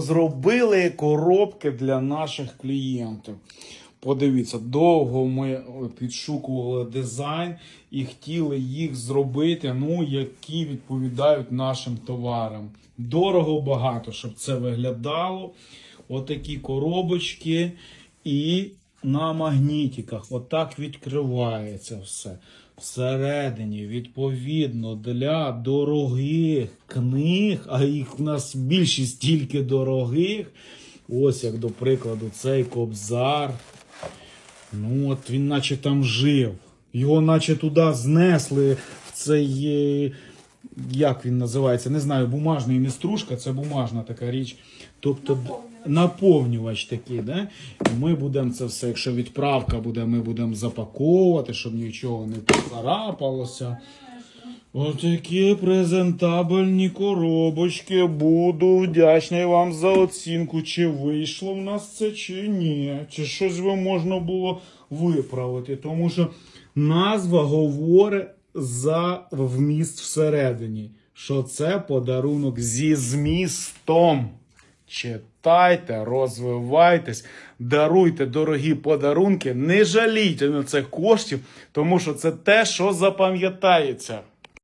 Зробили коробки для наших клієнтів. Подивіться, довго ми підшукували дизайн і хотіли їх зробити, ну, які відповідають нашим товарам. Дорого багато, щоб це виглядало. Отакі коробочки і на магнітиках. Отак відкривається все. Всередині, відповідно, для дорогих книг, а їх у нас більшість тільки дорогих. Ось як до прикладу, цей кобзар. Ну, от він наче там жив. Його наче туди знесли в цей. Як він називається? Не знаю, бумажний не стружка, це бумажна така річ. Тобто наповнювач такий, да? І ми будемо це все, якщо відправка буде, ми будемо запаковувати, щоб нічого не поцарапалося. Отакі презентабельні коробочки. Буду вдячний вам за оцінку, чи вийшло в нас це, чи ні. Чи щось ви можна було виправити. Тому що назва говорить за вміст всередині, що це подарунок зі змістом. Читайте, розвивайтесь, даруйте дорогі подарунки, не жалійте на це коштів, тому що це те, що запам'ятається.